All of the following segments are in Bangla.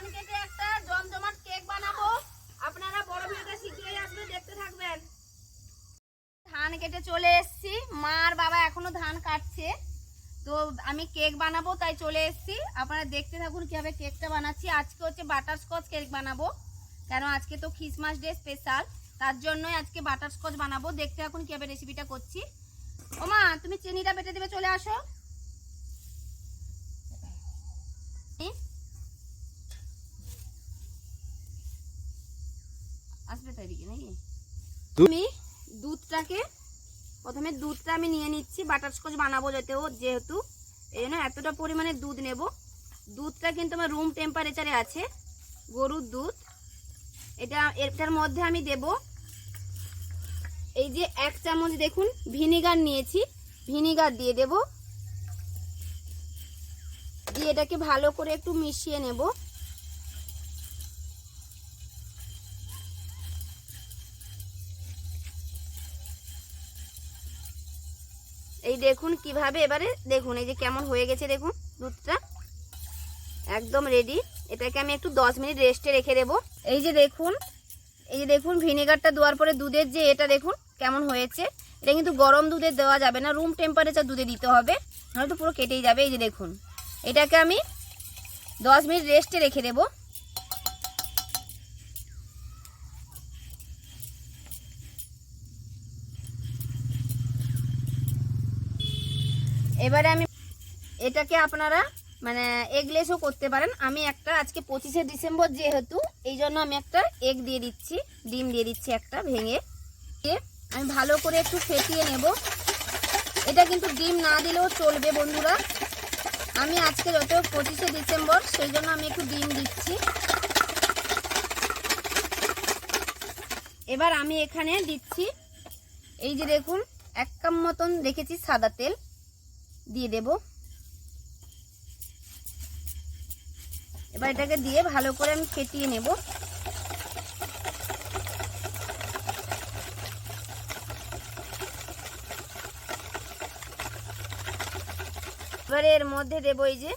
ধান কেটে একটা জমজমাট কেক বানাবো। আপনারা বড় ভিডিওটা শীঘ্রই আসবে, দেখতে থাকবেন। ধান কেটে চলে এসেছি। মা আর বাবা এখনও ধান কাটছে। তো আমি কেক বানাবো, তাই চলে এসেছি। আপনারা দেখতে থাকুন কীভাবে কেকটা বানাচ্ছি। আজকে হচ্ছে বাটারস্কচ কেক বানাবো। কেন আজকে তো খ্রিসমাস ডে স্পেশাল, তার জন্যই আজকে বাটারস্কচ বানাবো। দেখতে থাকুন কীভাবে রেসিপিটা করছি। ওমা তুমি চিনিটা বেটে দেবে, চলে আসো। আসবে তো এদিকে নাকি? আমি দুধটাকে প্রথমে দুধটা আমি নিয়ে নিচ্ছি বাটারস্কচ বানাবো যেতেও যেহেতু। এই জন্য এতটা পরিমাণে দুধ নেব। দুধটা কিন্তু আমার রুম টেম্পারেচারে আছে গরুর দুধ। এটা এটার মধ্যে আমি দেব এই যে এক চামচ দেখুন ভিনিগার নিয়েছি। ভিনিগার দিয়ে দেব। দিয়ে এটাকে ভালো করে একটু মিশিয়ে নেব। এই দেখুন কীভাবে এবারে, দেখুন, এই যে কেমন হয়ে গেছে, দেখুন, দুধটা। একদম রেডি এটাকে আমি একটু দশ মিনিট রেস্টে রেখে দেবো। এই যে দেখুন, এই যে দেখুন ভিনেগারটা দেওয়ার পরে দুধের যে এটা দেখুন, কেমন হয়েছে। এটা কিন্তু গরম দুধে দেওয়া যাবে না রুম টেম্পারেচার দুধে দিতে হবে, নাহলে তো পুরো কেটেই যাবে। এই যে দেখুন, এটাকে আমি দশ মিনিট রেস্টে রেখে দেবো। এবারে আমি এটাকে আপনারা মানে এগলেসও করতে পারেন। আমি একটা আজকে পঁচিশে ডিসেম্বর যেহেতু, এই জন্য আমি একটা এগ দিয়ে দিচ্ছি, ডিম দিয়ে দিচ্ছি একটা ভেঙে। আমি ভালো করে একটু ফেটিয়ে নেব। এটা কিন্তু ডিম না দিলেও চলবে বন্ধুরা। আমি আজকে যত পঁচিশে ডিসেম্বর, সেই জন্য আমি একটু ডিম দিচ্ছি। এবার আমি এখানে দিচ্ছি, এই যে দেখুন, এক কাপ মতন রেখেছি সাদা তেল। দিয়ে দেব। এবার এটাকে দিয়ে ভালো করে আমি ফেটিয়ে নেব। এবারে এর মধ্যে দেবো এই যে,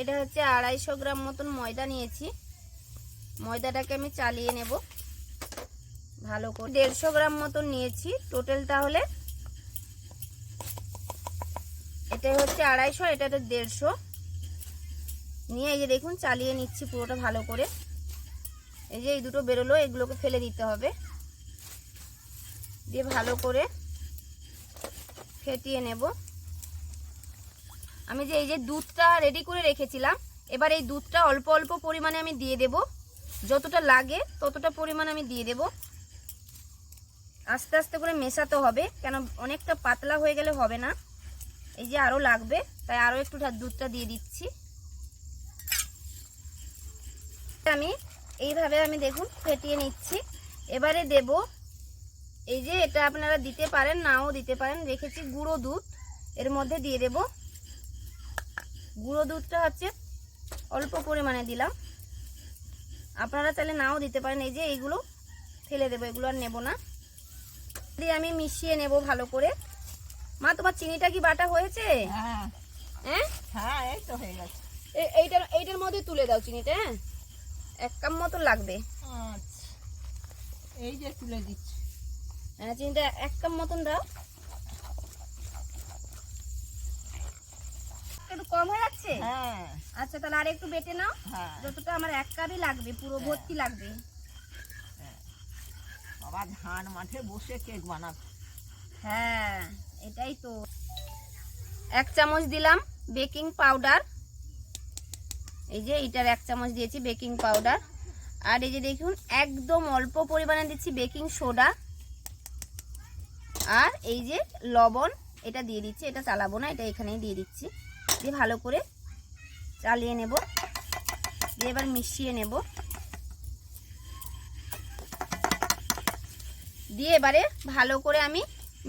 এটা হচ্ছে আড়াইশো গ্রাম মতন ময়দা নিয়েছি। ময়দাটাকে আমি চালিয়ে নেব। ভালো করে দেড়শো গ্রাম মতন নিয়েছি। টোটাল তাহলে এটা হচ্ছে আড়াইশো এটা হচ্ছে দেড়শো। নিয়ে এই যে দেখুন, চালিয়ে নিচ্ছি পুরোটা ভালো করে। এই যে এই দুটো বেরোলো, এগুলোকে ফেলে দিতে হবে। দিয়ে ভালো করে ফেটিয়ে নেব। আমি যে এই যে দুধটা রেডি করে রেখেছিলাম, এবার এই দুধটা অল্প অল্প পরিমাণে আমি দিয়ে দেব। যতটা লাগে ততটা পরিমাণ আমি দিয়ে দেব। আস্তে আস্তে করে মেশাতে হবে, কেন অনেকটা পাতলা হয়ে গেলে হবে না। এই যে আরও লাগবে, তাই আরও একটু দুধটা দিয়ে দিচ্ছি। আমি এইভাবে আমি দেখুন ফেটিয়ে নিচ্ছি। এবারে দেব, এই যে এটা আপনারা দিতে পারেন, নাও দিতে পারেন, রেখেছি গুঁড়ো দুধ। এর মধ্যে দিয়ে দেব। গুঁড়ো দুধটা হচ্ছে অল্প পরিমাণে দিলাম। আপনারা চাইলে নাও দিতে পারেন, এই যে এইগুলো ফেলে দেবো, এগুলো আর নেব না। দিয়ে আমি মিশিয়ে নেব ভালো করে। মা তোমার চিনিটা কি বাটা হয়েছে? হ্যাঁ। হ্যাঁ? হ্যাঁ এই তো হয়ে গেছে। এইটার এইটার মধ্যে তুলে দাও চিনিটা হ্যাঁ? এক কাপ মতো লাগবে। আচ্ছা। এই যে তুলে দিচ্ছি। হ্যাঁ চিনিটা এক কাপ মতন দাও। একটু কম হয়ে যাচ্ছে? হ্যাঁ। আচ্ছা তাহলে আর একটু বেটে নাও। হ্যাঁ। যতটা আমার এক কাপই লাগবে পুরো ভর্তি লাগবে। বাবা ধান মাঠে বসে কেক বানাবে। হ্যাঁ। এটাই তো। এক চামচ দিলাম বেকিং পাউডার। এই যে এটার এক চামচ দিয়েছি বেকিং পাউডার। আর এই যে দেখুন, একদম অল্প পরিমাণে দিচ্ছি বেকিং সোডা। আর এই যে লবণ, এটা দিয়ে দিচ্ছি, এটা চালাবো না, এটা এখানেই দিয়ে দিচ্ছি। দিয়ে ভালো করে চালিয়ে নেব। দিয়ে এবার মিশিয়ে নেব। দিয়ে এবারে ভালো করে আমি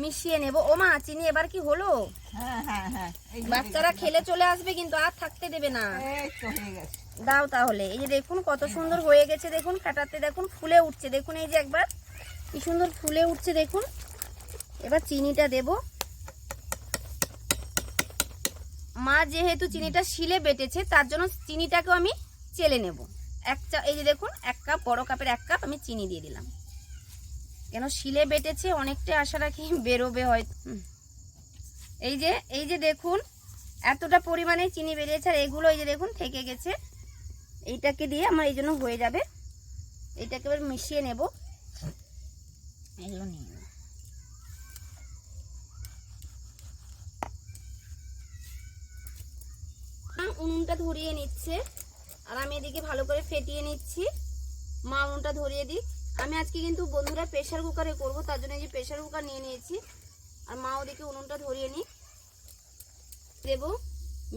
মিশিয়ে নেব। ও মা চিনি এবার কি হলো? হ্যাঁ হ্যাঁ হ্যাঁ বাচ্চারা খেলে চলে আসবে কিন্তু আর থাকতে দেবে না। দাও তাহলে। এই যে দেখুন কত সুন্দর হয়ে গেছে দেখুন কাটাতে দেখুন ফুলে উঠছে। দেখুন এই যে একবার কি সুন্দর ফুলে উঠছে দেখুন। এবার চিনিটা দেব। মা যেহেতু চিনিটা শিলে বেটেছে তার জন্য চিনিটাকেও আমি চেলে নেব। এক চা এই যে দেখুন এক কাপ বড় কাপের এক কাপ আমি চিনি দিয়ে দিলাম। কেন শিলে বেটেছে অনেকটা আশা রাখি বেরোবে হয় এই যে এই যে দেখুন, এতটা পরিমাণে চিনি বেরিয়েছে, আর এগুলো এই যে দেখুন, থেকে গেছে। এইটাকে দিয়ে আমার এই জন্য হয়ে যাবে। এইটাকে এবার মিশিয়ে নেব। নিয়ে। উনুনটা ধরিয়ে নিচ্ছে, আর আমি এদিকে ভালো করে ফেটিয়ে নিচ্ছি। মা উনুনটা ধরিয়ে দিই আমি আজকে কিন্তু বন্ধুরা প্রেশার কুকারে করব, তার জন্য এই যে প্রেশার কুকার নিয়ে নিয়েছি। আর মা ওদিকে উনুনটা ধরিয়ে নিই দেব।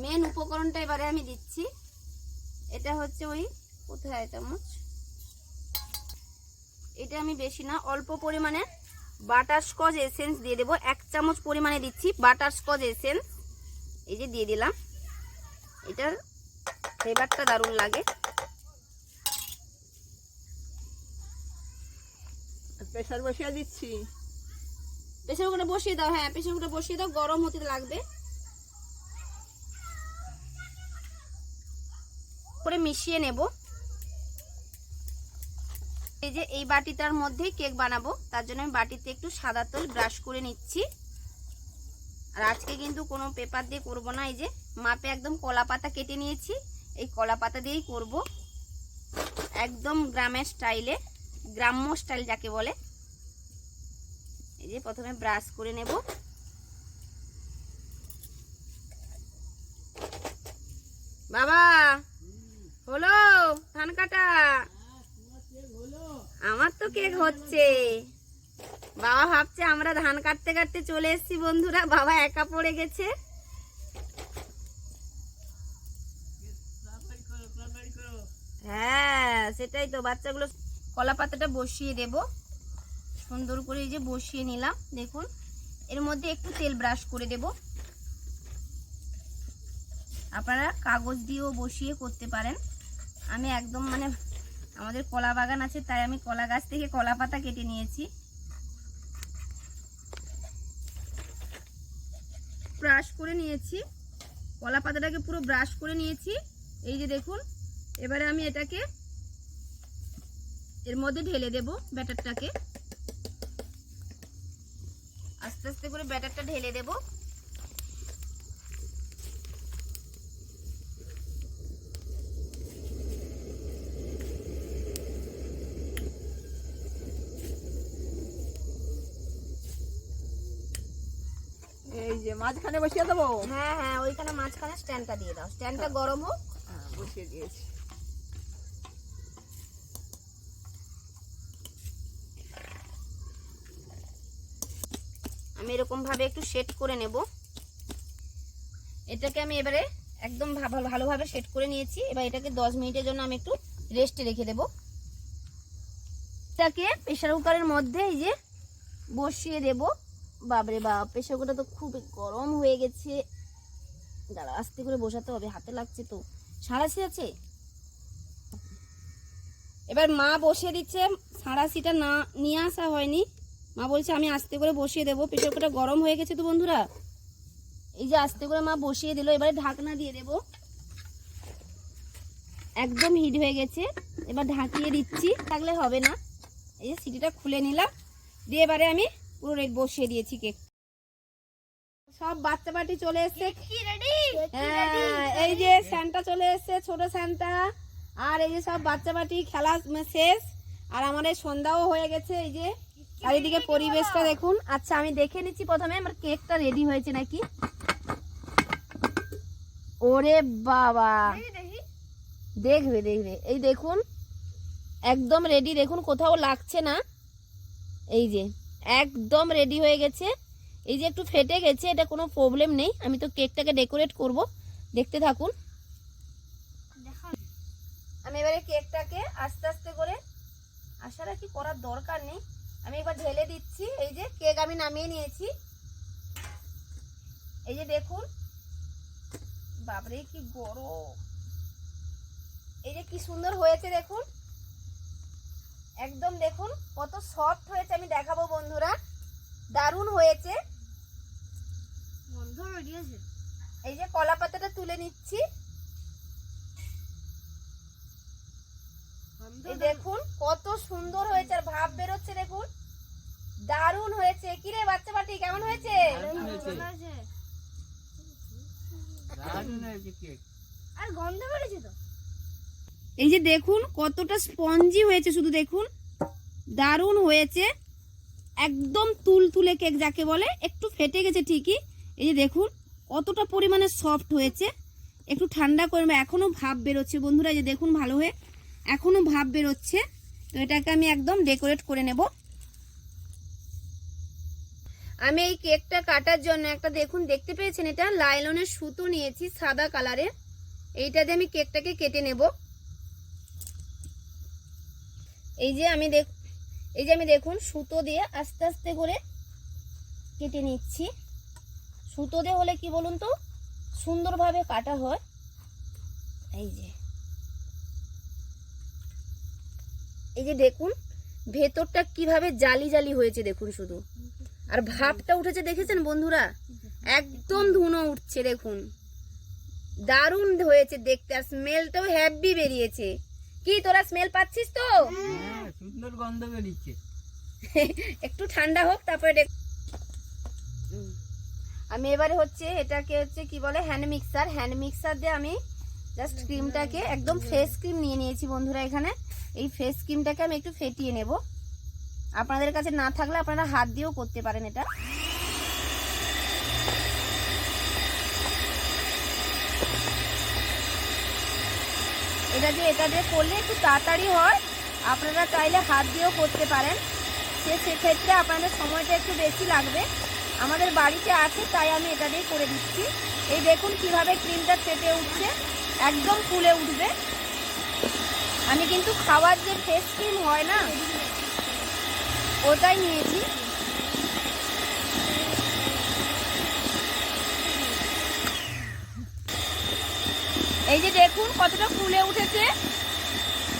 মেন উপকরণটা এবারে আমি দিচ্ছি। এটা হচ্ছে ওই, কোথায় চামচ এটা আমি বেশি না, অল্প পরিমাণে বাটার স্কচ এসেন্স দিয়ে দেবো। এক চামচ পরিমাণে দিচ্ছি বাটার স্কচ এসেন্স এই যে দিয়ে দিলাম। এটার ফ্লেভারটা দারুণ লাগে। প্রেশার বসিয়ে দিচ্ছি। প্রেশার কুকারে বসিয়ে দাও হ্যাঁ প্রেশার কুকারে বসিয়ে দাও, গরম হতে লাগবে। করে মিশিয়ে নেব। এই যে এই বাটিটার মধ্যেই কেক বানাবো, তার জন্য আমি বাটিতে একটু সাদা তেল ব্রাশ করে নিচ্ছি। আর আজকে কিন্তু কোনো পেপার দিয়ে করব না, এই যে মাপে একদম কলা পাতা কেটে নিয়েছি, এই কলা পাতা দিয়েই করব। একদম গ্রামের স্টাইলে, গ্রাম্য স্টাইল যাকে বলে। এই যে প্রথমে ব্রাশ করে নেব। বাবা, হলো, ধান কাটা। আমার তো কেক হচ্ছে। বাবা ভাবছে আমরা ধান কাটতে কাটতে চলে এসেছি বন্ধুরা, বাবা একা পড়ে গেছে। হ্যাঁ সেটাই তো, বাচ্চাগুলো কলা পাতাটা বসিয়ে দেব। সুন্দর করে এই যে বসিয়ে নিলাম, দেখুন। এর মধ্যে একটু তেল ব্রাশ করে দেব। আপনারা কাগজ দিয়েও বসিয়ে করতে পারেন। আমি একদম মানে আমাদের কলা বাগান আছে, তাই আমি কলা গাছ থেকে কলা পাতা কেটে নিয়েছি। ব্রাশ করে নিয়েছি। কলা পাতাটাকে পুরো ব্রাশ করে নিয়েছি। এই যে দেখুন, এবারে আমি এটাকে এর মধ্যে ঢেলে দেব ব্যাটারটাকে। আস্তে আস্তে করে ব্যাটারটা ঢেলে দেব। এই যে মাঝখানে বসিয়ে দেবো? হ্যাঁ হ্যাঁ ওইখানে মাঝখানে স্ট্যান্ডটা দিয়ে দাও। স্ট্যান্ডটা গরম হোক। হ্যাঁ, বসিয়ে দিয়েছি। আমি এরকম ভাবে একটু সেট করে নেব। এটাকে আমি এবারে একদম ভালোভাবে সেট করে নিয়েছি। এবার এটাকে দশ মিনিটের জন্য আমি একটু রেস্টে রেখে দেব। এটাকে প্রেশার কুকারের মধ্যে এই যে বসিয়ে দেব। বাবরে বাপ প্রেশার কুকারটা তো খুব গরম হয়ে গেছে। দাঁড়া, আস্তে করে বসাতে হবে, হাতে লাগছে তো। সাঁড়াশি আছে? এবার মা বসিয়ে দিচ্ছে, সাঁড়াশিটা না নিয়ে আসা হয়নি। মা বলছে আমি আস্তে করে বসিয়ে দেবো প্রেশার কুকারটা গরম হয়ে গেছে তো বন্ধুরা। এই যে আস্তে করে মা বসিয়ে দিল এবারে ঢাকনা দিয়ে দেব। একদম হিট হয়ে গেছে এবার ঢাকিয়ে দিচ্ছি থাকলে হবে না। এই যে সিটিটা খুলে নিলাম দিয়ে এবারে আমি পুরো রেড বসিয়ে দিয়েছি কেক। সব বাচ্চা বাটি চলে এসছে। হ্যাঁ এই যে স্যান্টা চলে এসছে ছোট স্যান্টা আর এই যে সব বাচ্চা বাটি খেলা শেষ। আর আমাদের সন্ধ্যাও হয়ে গেছে এই যে চারিদিকে পরিবেশটা দেখুন। আচ্ছা আমি দেখে নিচ্ছি প্রথমে আমার কেকটা রেডি হয়েছে নাকি? ওরে বাবা। দেখবে দেখবে। এই দেখুন একদম রেডি দেখুন কোথাও লাগছে না। এই যে একদম রেডি হয়ে গেছে। এই যে একটু ফেটে গেছে এটা কোনো প্রবলেম নেই। আমি তো কেকটাকে ডেকোরেট করব। দেখতে থাকুন। আমি এবারে কেকটাকে আস্তে আস্তে করে আশা রাখি করার দরকার নেই। আমি এবার ঢেলে দিচ্ছি এই যে কেক আমি নামিয়ে নিয়েছি। এই যে দেখুন বাবরে কি গরম। এই যে কি সুন্দর হয়েছে দেখুন। একদম দেখুন কত সফট হয়েছে আমি দেখাবো বন্ধুরা। দারুণ হয়েছে। এই যে কলা পাতাটা তুলে নিচ্ছি। দেখুন কত সুন্দর হয়েছে আর ভাব বেরোচ্ছে দেখুন। দারুণ হয়েছে। কি রে বাচ্চা পাটি কেমন হয়েছে? আর গন্ধ বেড়েছে তো। এই যে দেখুন কতটা স্পঞ্জি হয়েছে শুধু দেখুন। দারুণ হয়েছে। একদম তুল তুলে কেক যাকে বলে একটু ফেটে গেছে ঠিকই। এই যে দেখুন কতটা পরিমাণে সফট হয়েছে। একটু ঠান্ডা করবে এখনও ভাব বেরোচ্ছে বন্ধুরা এই যে দেখুন ভালো হয়ে এখনও ভাব বেরোচ্ছে। তো এটাকে আমি একদম ডেকোরেট করে নেব। আমি এই কেকটা কাটার জন্য একটা, দেখুন, দেখতে পেয়েছেন এটা? লাইলনের সুতো নিয়েছি সাদা কালারের। এইটা দিয়ে আমি কেকটাকে কেটে নেব। এই যে আমি দেখ, এই যে আমি দেখুন, সুতো দিয়ে আস্তে আস্তে করে কেটে নিচ্ছি। সুতো দিয়ে হলে কি বলুন তো? সুন্দরভাবে কাটা হয়। এই যে। এই যে দেখুন ভেতরটা কীভাবে জালি জালি হয়েছে দেখুন শুধু। আর ভাবটা উঠেছে দেখেছেন বন্ধুরা? একদম ধুনো উঠছে দেখুন। দারুণ হয়েছে দেখতে আর স্মেলটাও হ্যাপি বেরিয়েছে। কি তোরা স্মেল পাচ্ছিস তো? হ্যাঁ সুন্দর গন্ধ বেরিয়েছে। একটু ঠান্ডা হোক তারপরে দেখ- আমি এবারে হচ্ছে এটাকে হচ্ছে কি বলে হ্যান্ড মিক্সার হ্যান্ড মিক্সার দিয়ে আমি জাস্ট ক্রিমটাকে একদম ফ্রেশ ক্রিম নিয়ে নিয়েছি বন্ধুরা এখানে। এই ফ্রেশ ক্রিমটাকে আমি একটু ফেটিয়ে নেব। আপনাদের কাছে না থাকলে আপনারা হাত দিয়েও করতে পারেন এটা। এটা দিয়ে এটা দিয়ে করলে একটু তাড়াতাড়ি হয়। আপনারা চাইলে হাত দিয়েও করতে পারেন। সে, সেক্ষেত্রে আপনাদের সময়টা একটু বেশি লাগবে। আমাদের বাড়িতে আছে, তাই আমি এটা দিয়ে করে দিচ্ছি। এই দেখুন কীভাবে ক্রিমটা ফেটে উঠছে। একদম ফুলে উঠবে। আমি কিন্তু খাওয়ার যে ফেস ক্রিম হয় না, ওটাই নিয়েছি। এই যে দেখুন কতটা ফুলে উঠেছে।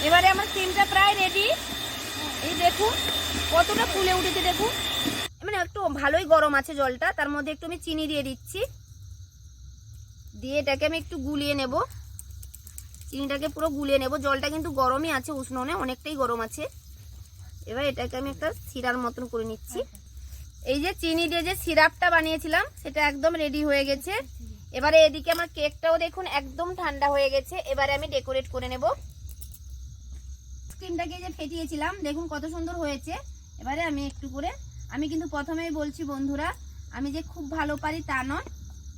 এবারে আমার ক্রিমটা প্রায় রেডি এই দেখুন কতটা ফুলে উঠেছে, দেখুন। মানে একটু ভালোই গরম আছে জলটা, তার মধ্যে একটু আমি চিনি দিয়ে দিচ্ছি। দিয়ে এটাকে আমি একটু গুলিয়ে নেব। চিনিটাকে পুরো গুলিয়ে নেব। জলটা কিন্তু গরমই আছে উষ্ণ নয় অনেকটাই গরম আছে। এবার এটাকে আমি একটা সিরার মতন করে নিচ্ছি। এই যে চিনি দিয়ে যে সিরাপটা বানিয়েছিলাম, সেটা একদম রেডি হয়ে গেছে। এবারে এদিকে আমার কেকটাও দেখুন একদম ঠান্ডা হয়ে গেছে। এবারে আমি ডেকোরেট করে নেব। ক্রিমটাকে যে ফেটিয়েছিলাম, দেখুন কত সুন্দর হয়েছে। এবারে আমি একটু করে, আমি কিন্তু প্রথমেই বলছি বন্ধুরা, আমি যে খুব ভালো পারি তা নয়,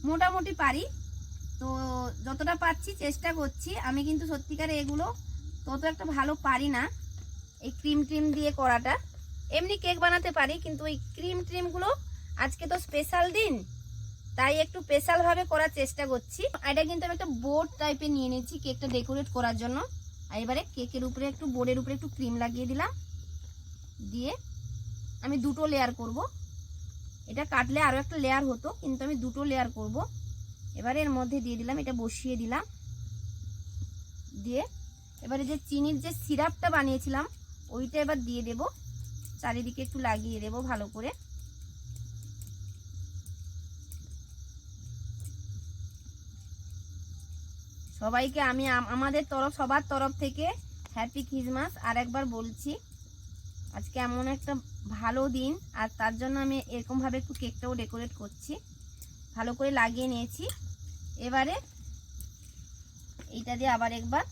মোটামুটি পারি। তো যতটা পাচ্ছি চেষ্টা করছি, আমি কিন্তু সত্যিকারে এগুলো তত একটা ভালো পারি না, এই ক্রিম ট্রিম দিয়ে করাটা। এমনি কেক বানাতে পারি, কিন্তু ওই ক্রিম ট্রিমগুলো আজকে তো স্পেশাল দিন, তাই একটু স্পেশালভাবে করার চেষ্টা করছি। এটা কিন্তু আমি একটা বোর্ড টাইপের নিয়ে নিয়েছি, কেকটা ডেকোরেট করার জন্য। আর এবারে কেকের উপরে একটু বোর্ডের উপরে একটু ক্রিম লাগিয়ে দিলাম। দিয়ে আমি দুটো লেয়ার করব। এটা কাটলে আরও একটা লেয়ার হতো, কিন্তু আমি দুটো লেয়ার করব। এবারে এর মধ্যে দিয়ে দিলাম, এটা বসিয়ে দিলাম। দিয়ে এবারে যে চিনির যে সিরাপটা বানিয়েছিলাম, ওইটা এবার দিয়ে দেব। চারিদিকে একটু লাগিয়ে দেব ভালো করে। সবাইকে আমি আমাদের তরফ, সবার তরফ থেকে হ্যাপি ক্রিসমাস আর একবার বলছি। আজকে এমন একটা ভালো দিন, আর তার জন্য আমি এরকমভাবে একটু কেকটাও ডেকোরেট করছি। ভালো করে লাগিয়ে নিয়েছি। এবারে এইটা দিয়ে আবার একবার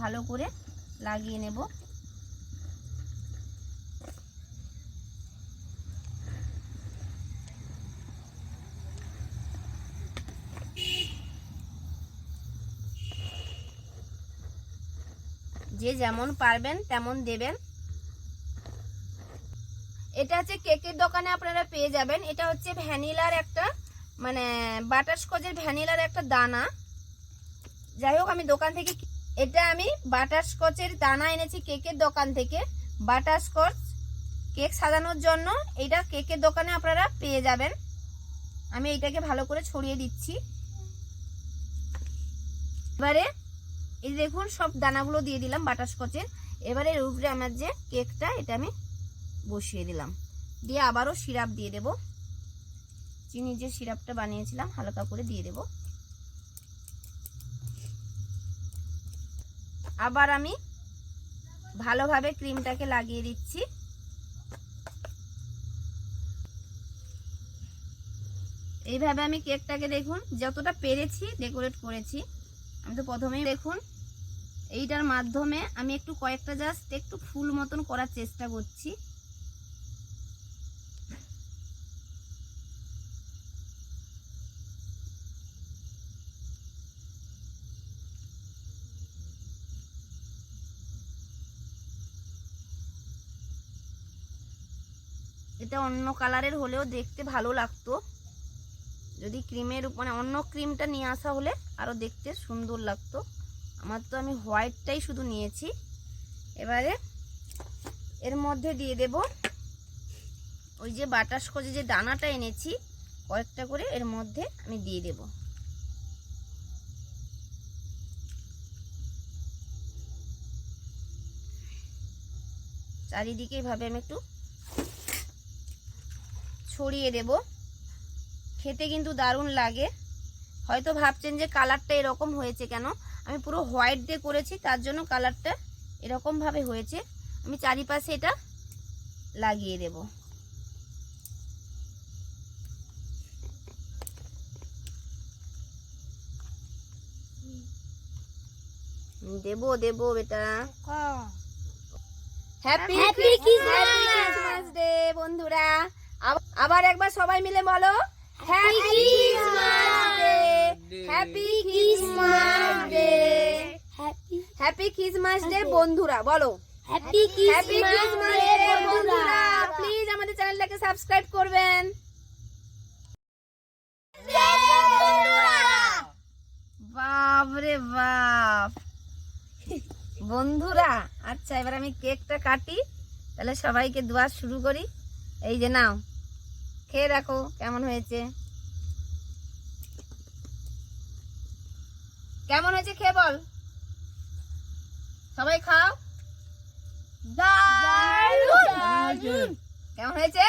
ভালো করে লাগিয়ে নেব। যে যেমন পারবেন তেমন দেবেন। এটা হচ্ছে কেকের দোকানে আপনারা পেয়ে যাবেন। এটা হচ্ছে ভ্যানিলার একটা মানে বাটারস্কচের ভ্যানিলার একটা দানা। যাই হোক, আমি দোকান থেকে এটা আমি বাটারস্কচের দানা এনেছি কেকের দোকান থেকে। বাটারস্কচ কেক সাজানোর জন্য এটা কেকের দোকানে আপনারা পেয়ে যাবেন। আমি এইটাকে ভালো করে ছড়িয়ে দিচ্ছি। এবারে এই দেখুন, সব দানাগুলো দিয়ে দিলাম বাটারস্কচের এবারে এর উপরে আমার যে কেকটা, এটা আমি বসিয়ে দিলাম। দিয়ে আবারও সিরাপ দিয়ে দেব। চিনি যে সিরাপটা বানিয়েছিলাম, হালকা করে দিয়ে দেব। আবার আমি ভালোভাবে ক্রিমটাকে লাগিয়ে দিচ্ছি। এইভাবে আমি কেকটাকে দেখুন, যতটা পেরেছি ডেকোরেট করেছি। আমি তো প্রথমেই দেখুন, এইটার মাধ্যমে আমি একটু কয়েকটা জাস্ট একটু ফুল মতন করার চেষ্টা করছি। এটা অন্য কালারের হলেও দেখতে ভালো লাগতো। যদি ক্রিমের মানে অন্য ক্রিমটা নিয়ে আসা হলে আরও দেখতে সুন্দর লাগতো। আমার তো আমি হোয়াইটটাই শুধু নিয়েছি। এবারে এর মধ্যে দিয়ে দেব ওই যে বাটারস্কচে যে দানাটা এনেছি, কয়েকটা করে এর মধ্যে আমি দিয়ে দেব। চারিদিকে এইভাবে আমি একটু ছড়িয়ে দেব। খেতে কিন্তু দারুণ লাগে। হয়তো ভাবছেন যে কালারটা এরকম হয়েছে কেন? আমি পুরো হোয়াইট দিয়ে করেছি তার জন্য কালারটা এরকমভাবে হয়েছে। আমি চারিপাশে এটা লাগিয়ে দেব। দেব দেব বেটা হ্যাপি! ক্রিসমাস ডে বন্ধুরা। আবার একবার সবাই মিলে বলো happy Christmas day happy Christmas day happy happy Christmas day বন্ধুরা বলো। হ্যাপি ক্রিসমাস ডে বন্ধুরা! প্লিজ আমাদের চ্যানেলটাকে সাবস্ক্রাইব করবেন। বাপ রে বাপ। বন্ধুরা আচ্ছা এবার আমি কেকটা কাটি তাহলে সবাইকে দোয়া শুরু করি। এই যে নাও। খেয়ে দেখো কেমন হয়েছে। কেমন হয়েছে খেয়ে বল। সবাই খাও। কেমন হয়েছে।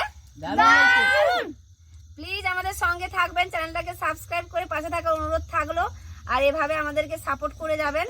প্লিজ আমাদের সঙ্গে থাকবেন চ্যানেলটাকে সাবস্ক্রাইব করে পাশে থাকার অনুরোধ থাকল। আর এভাবে আমাদেরকে সাপোর্ট করে যাবেন।